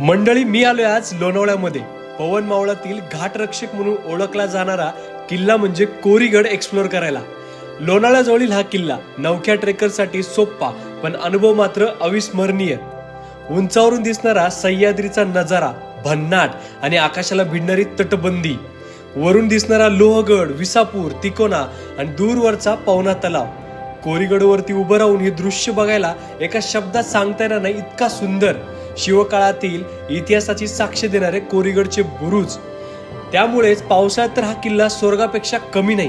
मंडळी मी आलोय आज लोणावळ्यामध्ये. पवन मावळातील घाट रक्षक म्हणून ओळखला जाणारा किल्ला म्हणजे कोरीगड एक्सप्लोर करायला. लोणावळ्याजवळील हा किल्ला नवख्या ट्रेकरसाठी सोप्पा पण अनुभव मात्र अविस्मरणीय. उंचावरून दिसणारा सह्याद्रीचा नजारा भन्नाट आणि आकाशाला भिडणारी तटबंदी. वरून दिसणारा लोहगड विसापूर तिकोना आणि दूरवरचा पवना तलाव. कोरीगडवरती उभं राहून हे दृश्य बघायला एका शब्दात सांगता येणार नाही इतका सुंदर. शिवकाळातील इतिहासाची साक्ष देणारे कोरीगडचे बुरुज. त्यामुळेच पावसाळ्यात तर हा किल्ला स्वर्गापेक्षा कमी नाही.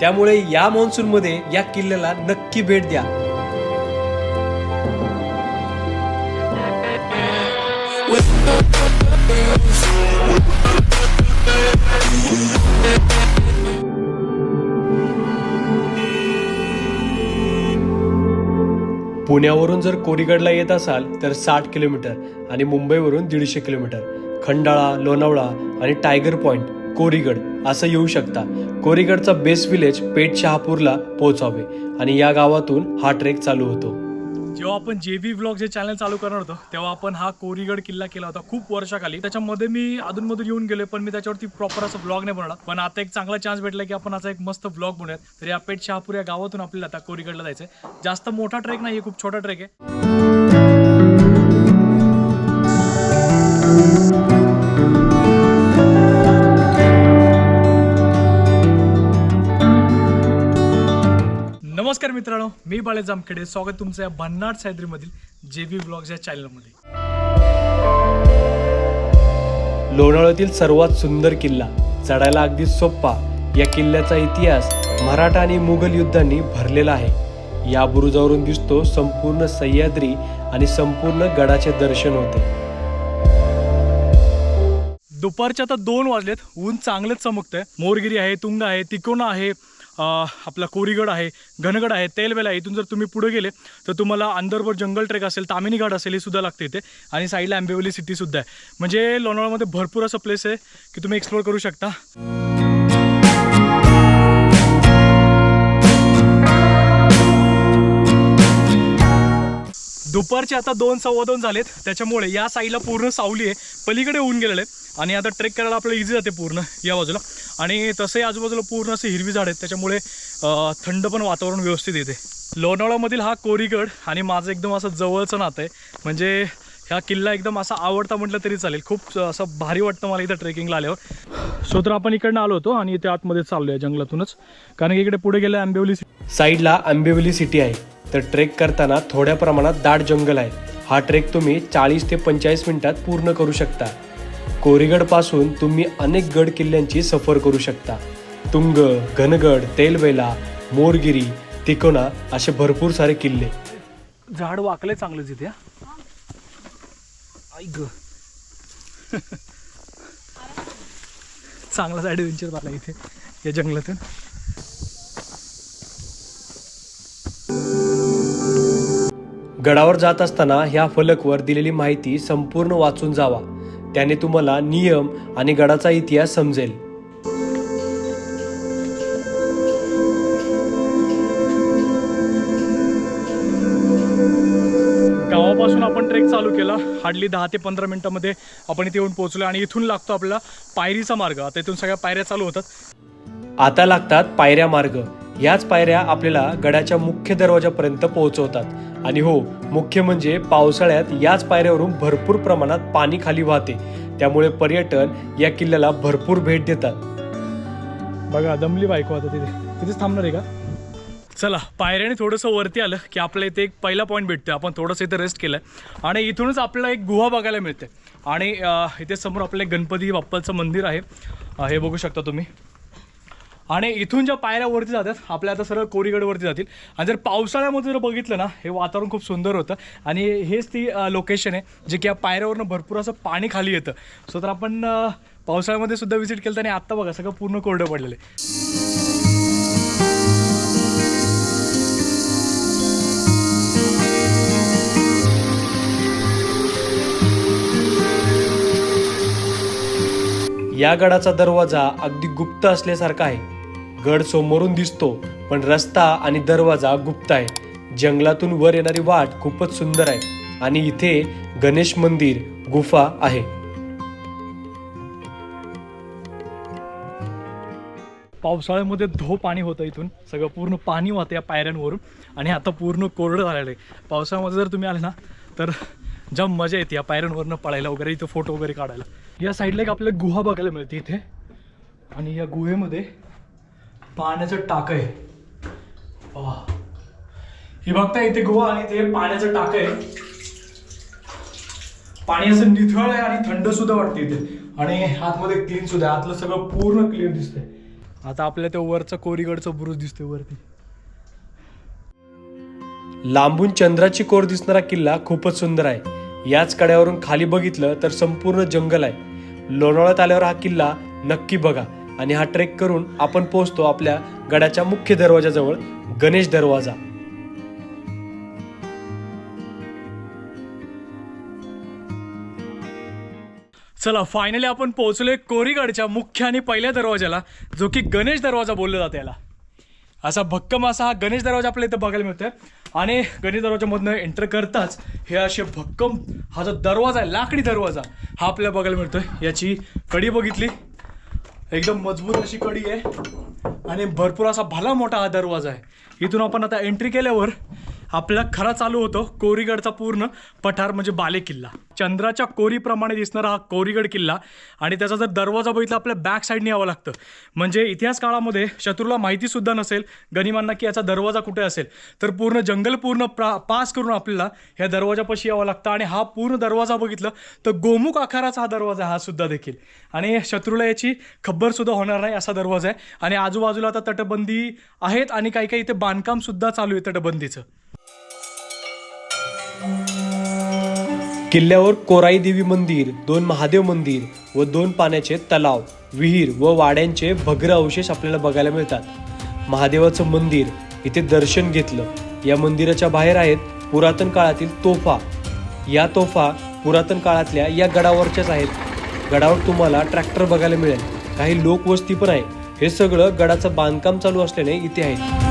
त्यामुळे या मान्सून मध्ये या किल्ल्याला नक्की भेट द्या. पुण्यावरून जर कोरीगडला येत असाल तर साठ किलोमीटर आणि मुंबईवरून दीडशे किलोमीटर. खंडाळा लोणावळा आणि टायगर पॉइंट कोरीगड असं येऊ शकता. कोरीगडचा बेस विलेज पेठ शहापूरला पोहोचावे आणि या गावातून हा ट्रेक चालू होतो. जेव्हा आपण जे बी ब्लॉग जे चॅनल चालू करणार होतो तेव्हा आपण हा कोरीगड किल्ला केला होता खूप वर्षाखाली. त्याच्यामध्ये मी अधूनमधून येऊन गेलोय पण मी त्याच्यावरती प्रॉपर असं ब्लॉग नाही बनवला पण आता एक चांगला चान्स भेटला की आपण असा एक मस्त ब्लॉग बनवूयात. तर या पेठ शहापूर या गावातून आपल्याला आता कोरीगडला जायचं जास्त मोठा ट्रेक नाही खूप छोटा ट्रेक आहे. नमस्कार मित्रांनो मी बाळे जामखेडे. स्वागत तुमचं या भन्नाट सह्याद्रीमधील जे बी ब्लॉग्स या चॅनलमध्ये. लोणावळ्यातील सर्वात सुंदर किल्ला चढायला अगदी सोप्पा या किल्ल्याचा इतिहास मराठा आणि मुघल युद्धांनी भरलेला आहे. या बुरुजावरून दिसतो संपूर्ण सह्याद्री आणि संपूर्ण गडाचे दर्शन होते. दुपारचे आता दोन वाजलेत. ऊन चांगलेच चमकतंय. मोरगिरी आहे तुंग आहे तिकोना आहे आपला कोरीगड आहे घनगड आहे तेलबेल आहे. इथून जर तुम्ही पुढे गेले तर तुम्हाला अंदरवर जंगल ट्रेक असेल तामिनी घाट असेल हे सुद्धा लागते इथे. आणि साईडला आंबेवली सिटी सुद्धा आहे. म्हणजे लोणावळामध्ये भरपूर असं प्लेस आहे की तुम्ही एक्सप्लोर करू शकता. दुपारचे आता दोन सव्वा दोन झालेत. त्याच्यामुळे या साईडला पूर्ण सावली आहे. पलीकडे होऊन गेलेलं आहे आणि आता ट्रेक करायला आपल्याला इझी जाते पूर्ण या बाजूला. आणि तसंही आजूबाजूला पूर्ण असे हिरवी झाड आहेत. त्याच्यामुळे थंड पण वातावरण व्यवस्थित येते. लोणावळामधील हा कोरीगड आणि माझं एकदम असं जवळचं नातं आहे. म्हणजे ह्या किल्ला एकदम असा आवडता म्हटलं तरी चालेल. खूप असं भारी वाटतं मला इथं ट्रेकिंगला आल्यावर. सो तर आपण इकडनं आलो होतो आणि इथे आतमध्ये चाललो आहे जंगलातूनच. कारण की इकडे पुढे गेलं आंबेवली साईडला आंबेवली सिटी आहे. तर ट्रेक करताना थोड्या प्रमाणात दाट जंगल आहे. हा ट्रेक तुम्ही चाळीस ते पंचेचाळीस मिनिटात पूर्ण करू शकता. कोरीगडपासून तुम्ही अनेक गड किल्ल्यांची सफर करू शकता. तुंग घनगड तेलबेला मोरगिरी तिकोना असे भरपूर सारे किल्ले. झाड वाकले चांगले तिथे ऐक चांगलाच ॲडव्हेंचर झाला इथे या जंगलातून. गडावर जात असताना ह्या फलकवर दिलेली माहिती संपूर्ण वाचून जावा. त्याने तुम्हाला नियम आणि गडाचा इतिहास समजेल. गावापासून आपण ट्रेक चालू केला. हार्डली दहा ते पंधरा मिनिटामध्ये आपण इथे येऊन पोहोचलो आणि इथून लागतो आपला पायरीचा मार्ग. आता इथून सगळ्या पायऱ्या चालू होतात. आता लागतात पायऱ्या मार्ग. याच पायऱ्या आपल्याला गडाच्या मुख्य दरवाजापर्यंत पोहोचवतात. आणि हो मुख्य म्हणजे पावसाळ्यात याच पायऱ्यावरून भरपूर प्रमाणात पाणी खाली वाहते. त्यामुळे पर्यटन या किल्ल्याला भरपूर भेट देतात. बघा दमली बायको आता तिथे. तिथेच थांबणार आहे का? चला पायऱ्याने थोडंसं वरती आलं की आपल्या इथे एक पहिला पॉईंट भेटतो आपण थोडंसं इथे रेस्ट केलं आणि इथूनच आपल्याला एक गुहा बघायला मिळते आणि इथे समोर आपलं एक गणपती बाप्पाचं मंदिर आहे. हे बघू शकता तुम्ही. आणि इथून ज्या पायऱ्या वरती जातात आपल्या आता सरळ कोरीगडवरती जातील. आणि जर पावसाळ्यामध्ये जर बघितलं ना हे वातावरण खूप सुंदर होतं. आणि हेच ती लोकेशन आहे जे की या पायऱ्यावरनं भरपूर असं पाणी खाली येतं. सो तर आपण पावसाळ्यामध्ये सुद्धा व्हिजिट केलं तर आणि आत्ता बघा सगळं पूर्ण कोरडं पडलेलं आहे. या गडाचा दरवाजा अगदी गुप्त असल्यासारखा आहे. गड समोरून दिसतो पण रस्ता आणि दरवाजा गुप्त आहे. जंगलातून वर येणारी वाट खूपच सुंदर आहे आणि इथे गणेश मंदिर गुफा आहे. पावसाळ्यामध्ये धो पाणी होतं इथून. सगळं पूर्ण पाणी वाहतं या पायऱ्यांवरून आणि आता पूर्ण कोरडं झालेलं आहे. पावसाळ्यामध्ये जर तुम्ही आले ना तर जाम मजा येते या पायऱ्यांवरनं पळायला वगैरे इथं फोटो वगैरे काढायला. या साईडला एक आपल्याला गुहा बघायला मिळते इथे. आणि या गुहेमध्ये पाण्याचं टाक आहे. वा. ही बघता इथे गोवा आणि ते पाण्याचं टाक आहे. पाणी असं निथळ आहे आणि थंड सुद्धा वाटते इथे. आणि आतमध्ये क्लीन सुद्धा आहे. आतलं सगळं पूर्ण क्लीन दिसतंय. आता आपल्या त्या वरचं कोरीगडचं बुरुज दिसतोय वरती. लांबून चंद्राची कोर दिसणारा किल्ला खूपच सुंदर आहे. याच कड्यावरून खाली बघितलं तर संपूर्ण जंगल आहे. लोणावळ्यात आल्यावर हा किल्ला नक्की बघा. आणि हा ट्रेक करून आपण पोहोचतो आपल्या गडाच्या मुख्य दरवाजाजवळ गणेश दरवाजा. चला फायनली आपण पोहोचलोय कोरीगडच्या मुख्य आणि पहिल्या दरवाजाला जो की गणेश दरवाजा बोलला जाते याला. असा भक्कम असा हा गणेश दरवाजा आपल्याला इथं बघायला मिळतोय. आणि गणेश दरवाजामधनं एंटर करताच हे असे भक्कम हा जो दरवाजा आहे लाकडी दरवाजा हा आपल्याला बघायला मिळतोय. याची कडी बघितली. एकदम मजबूत अशी कडी आहे. आणि भरपूर असा भला मोठा हा दरवाजा आहे. इथून आपण आता एंट्री केल्यावर आपला खरा चालू होतो कोरीगडचा पूर्ण पठार म्हणजे बाले किल्ला. चंद्राच्या कोरीप्रमाणे दिसणारा हा कोरीगड किल्ला आणि त्याचा जर दरवाजा बघितला आपल्या बॅक साईडने यावं लागतं. म्हणजे इतिहास काळामध्ये शत्रूला माहितीसुद्धा नसेल गनिमांना की याचा दरवाजा कुठे असेल तर पूर्ण जंगल पूर्ण प्रा पास करून आपल्याला ह्या दरवाजापाशी यावं लागतं आणि हा पूर्ण दरवाजा बघितलं तर गोमुख आकाराचा हा दरवाजा हा सुद्धा देखील. आणि शत्रूला याची खब्बरसुद्धा होणार नाही असा दरवाजा आहे. आणि आजूबाजूला आता तटबंदी आहेत आणि काही काही इथे बांधकामसुद्धा चालू आहे तटबंदीचं. किल्ल्यावर कोराई देवी मंदिर दोन महादेव मंदिर व दोन पाण्याचे तलाव विहीर व वाड्यांचे भग्र अवशेष आपल्याला बघायला मिळतात. महादेवाचं मंदिर इथे दर्शन घेतलं. या मंदिराच्या बाहेर आहेत पुरातन काळातील तोफा. या तोफा पुरातन काळातल्या या गडावरच्याच आहेत. गडावर तुम्हाला ट्रॅक्टर बघायला मिळेल. काही लोकवस्ती पण आहे. हे सगळं गडाचं बांधकाम चालू असल्याने इथे आहे.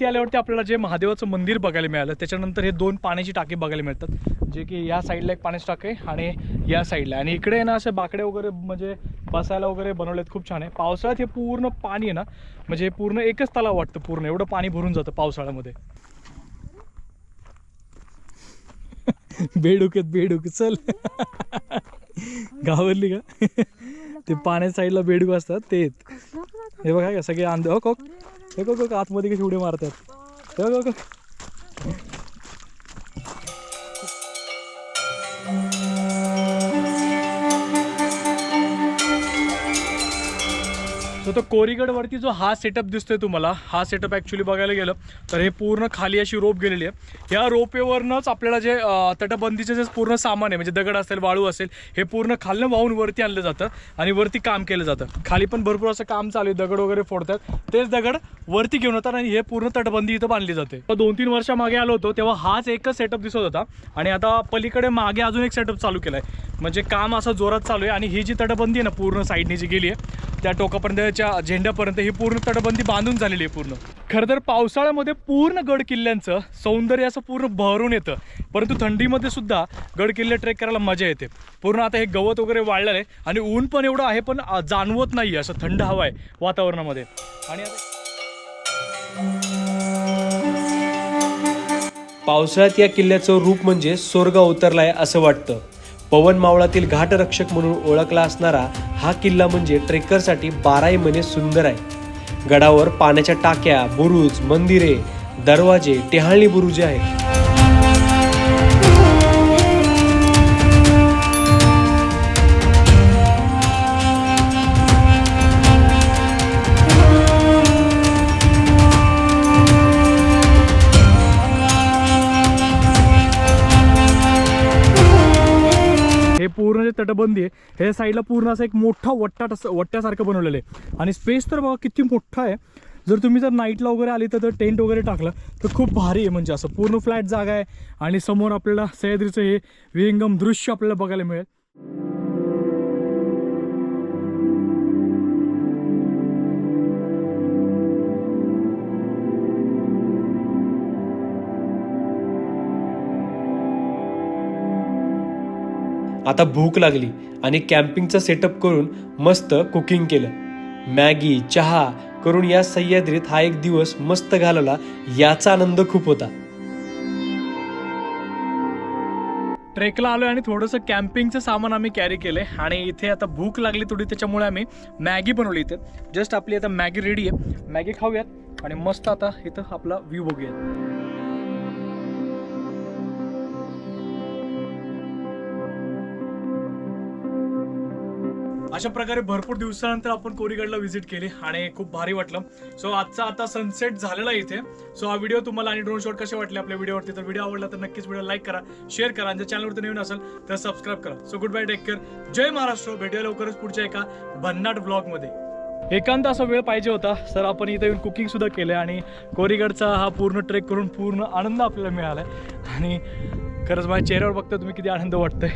वरती आल्यावरती आपल्याला जे महादेवाचं मंदिर बघायला मिळालं त्याच्यानंतर हे दोन पाण्याची टाकी बघायला मिळतात. जे की या साईडला एक पाण्याची टाके आहे आणि या साईडला. आणि इकडे ना असे बाकडे वगैरे म्हणजे बसायला वगैरे बनवलेत खूप छान आहे. पावसाळ्यात हे पूर्ण पाणी आहे ना म्हणजे हे पूर्ण एकच तलाव वाटतं पूर्ण. एवढं पाणी भरून जातं पावसाळ्यामध्ये. बेडुकेत बेडूक चल. घाबरली का? ते पाण्याच्या साईडला बेडूक असतात ते हे बघा का सगळे आंधे हो हे बघ, आतमध्ये कशी उडी मारतात. हे बघ, सो तो कोरीगडवरती जो हा सेटअप दिसतोय तुम्हाला हा सेटअप ॲक्च्युली बघायला गेलं तर हे पूर्ण खाली अशी रोप गेलेली आहे. या रोपेवरनंच आपल्याला जे तटबंदीचे जे पूर्ण सामान आहे म्हणजे दगड असेल वाळू असेल हे पूर्ण खालनं वाहून वरती आणलं जातं आणि वरती काम केलं जातं. खाली पण भरपूर असं काम चालू आहे दगड वगैरे फोडतात. तेच दगड वरती घेऊन येतात आणि हे पूर्ण तटबंदी इथं बांधली जाते. दोन तीन वर्षा मागे आलो होतो तेव्हा हाच एकच सेटअप दिसत होता. आणि आता पलीकडे मागे अजून एक सेटअप चालू केला आहे म्हणजे काम असं जोरात चालू आहे आणि ही जी तटबंदी आहे ना पूर्ण साईडने जी गेली आहे त्या टोकापर्यंत टोकापर्यंतच्या झेंड्यापर्यंत ही पूर्ण तटबंदी बांधून झालेली आहे पूर्ण. खरं तर पावसाळ्यामध्ये पूर्ण गड किल्ल्यांचं सौंदर्य असं पूर्ण भरून येतं. परंतु थंडीमध्ये सुद्धा गड किल्ले ट्रेक करायला मजा येते. पूर्ण आता हे गवत वगैरे वाढलेलं आहे आणि ऊन पण एवढं आहे पण जाणवत नाही असं थंड हवा आहे वातावरणामध्ये. आणि आता पावसाळ्यात या किल्ल्याचं रूप म्हणजे स्वर्ग अवतरलाय असं वाटतं. पवन मावळातील घाटरक्षक म्हणून ओळखला असणारा हा किल्ला म्हणजे ट्रेकरसाठी बाराही महिने सुंदर आहे. गडावर पाण्याच्या टाक्या बुरुज मंदिरे दरवाजे टेहाळणी बुरुजे आहेत. तटबंदी आहे. ह्या साईडला पूर्ण असं एक मोठा वट्टा वट्ट्यासारखं बनवलेलं आहे. आणि स्पेस तर बघा किती मोठा आहे. जर तुम्ही जर नाईटला वगैरे आली तर टेंट वगैरे टाकलं तर खूप भारी आहे म्हणजे असं पूर्ण फ्लॅट जागा आहे. आणि समोर आपल्याला सह्याद्रीचं हे विहंगम दृश्य आपल्याला बघायला मिळेल. आता भूक लागली आणि कॅम्पिंगचा सेटअप करून मस्त कुकिंग केलं. मॅगी चहा करून या सह्याद्रीत हा एक दिवस मस्त घालवला याचा आनंद खूप होता. ट्रेकला आलो आणि थोडंसं कॅम्पिंगचं सामान आम्ही कॅरी केलंय आणि इथे आता भूक लागली थोडी त्याच्यामुळे आम्ही मॅगी बनवली इथे. जस्ट आपली आता मॅगी रेडी आहे. मॅगी खाऊयात आणि मस्त आता इथं आपला व्ह्यू बघूयात. अशा प्रकारे भरपूर दिवसानंतर आपण कोरीगडला व्हिजिट केली आणि खूप भारी वाटलं. सो आजचा आता सनसेट झालेला आहे इथे. सो हा व्हिडिओ तुम्हाला आणि ड्रोन शॉट कसे वाटले आपल्या व्हिडिओवरती तर व्हिडिओ आवडला तर नक्कीच व्हिडिओ लाईक करा शेअर करा आणि जर चॅनलवरती नवीन असेल तर सबस्क्राईब करा. So good bye take care जय महाराष्ट्र. भेटूया लवकरच पुढच्या एका भन्नाटमध्ये. एकांत असा वेळ पाहिजे होता सर आपण इथे येऊन कुकिंग सुद्धा केलं आणि कोरीगडचा हा पूर्ण ट्रेक करून पूर्ण आनंद आपल्याला मिळाला आणि खरंच माझ्या चेहऱ्यावर बघता तुम्ही किती आनंद वाटतोय.